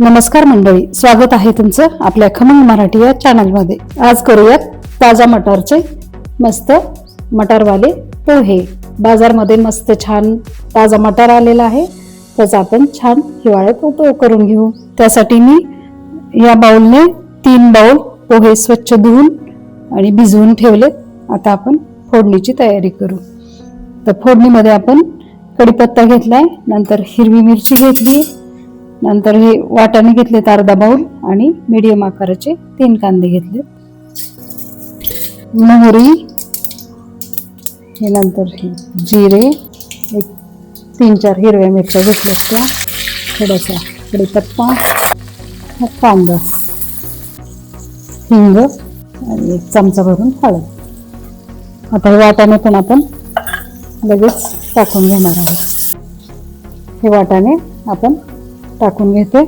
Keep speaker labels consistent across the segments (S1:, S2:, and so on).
S1: नमस्कार मंडळी स्वागत आहे तुमचं आपल्या खमंग मराठी या चॅनलमध्ये आज करूयात ताजा मटारचे मस्त मटारवाले पोहे. बाजारमध्ये मस्त छान ताजा मटार आलेला आहे. त्याचा आपण छान हिवाळ्यात उपयोग करून घेऊ. त्यासाठी मी या बाऊलने तीन बाऊल पोहे स्वच्छ धुवून आणि भिजवून ठेवलेत आता आपण फोडणीची तयारी करू. तर फोडणीमध्ये आपण कढीपत्ता घेतलाय नंतर हिरवी मिरची घेतली नंतर हे वाटाणे घेतलेत अर्धा बाउल आणि मीडियम आकाराचे तीन कांदे घेतले मोहरी हे नंतर हे जिरे एक तीन चार हिरव्या मिरच्या घेतल्यात त्या थोडासा कडीपत्ता कांदा हिंग आणि एक चमचा भरून हळद. आता हे वाटाणे पण आपण लगेच टाकून घेणार आहोत. हे वाटाणे आपण टाकून घेते.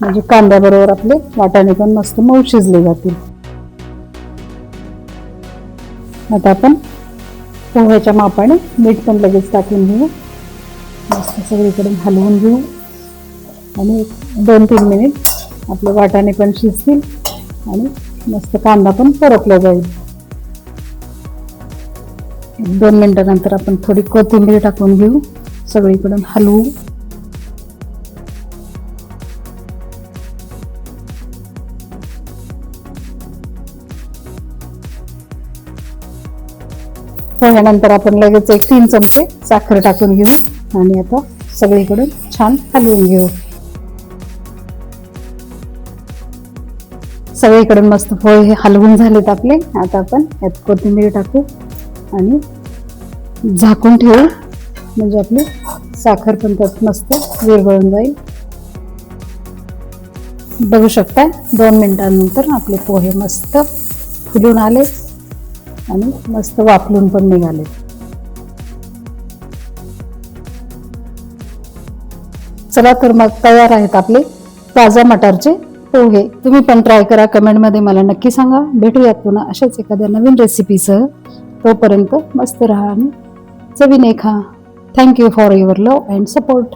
S1: म्हणजे कांद्याबरोबर आपले वाटाणे पण मस्त मऊ शिजले जातील. आता आपण पोह्याच्या मापाने मीठ पण लगेच टाकून घेऊ. मस्त सगळीकडे हलवून घेऊ. आणि दोन तीन मिनिट आपले वाटाणे पण शिजतील आणि मस्त कांदा पण परतला जाईल. दोन मिनिटानंतर आपण थोडी कोथिंबीर टाकून घेऊ. सगळीकडून हलवू. हो, पोह्यानंतर आपण लगेच एक तीन चमचे साखर टाकून घेऊ आणि आता सगळीकडून छान हलवून घेऊ. सगळीकडून मस्त पोहे हे हलवून झालेत आपले. आता आपण यात कोथिंबीर टाकू आणि झाकून ठेवू. म्हणजे आपली साखर पण त्यात मस्त विरघळून जाईल. बघू शकता दोन मिनिटांनंतर आपले पोहे मस्त फुलून आले आणि मस्त वाफलून पण निघाले. चला तर मग तयार आहेत आपले ताजा मटारचे पोहे. तुम्ही पण ट्राय करा. कमेंटमध्ये मला नक्की सांगा. भेटूयात पुन्हा अशाच एखाद्या नवीन रेसिपीसह तोपर्यंत मस्त राहा आणि चवीने खा. Thank you for your love and support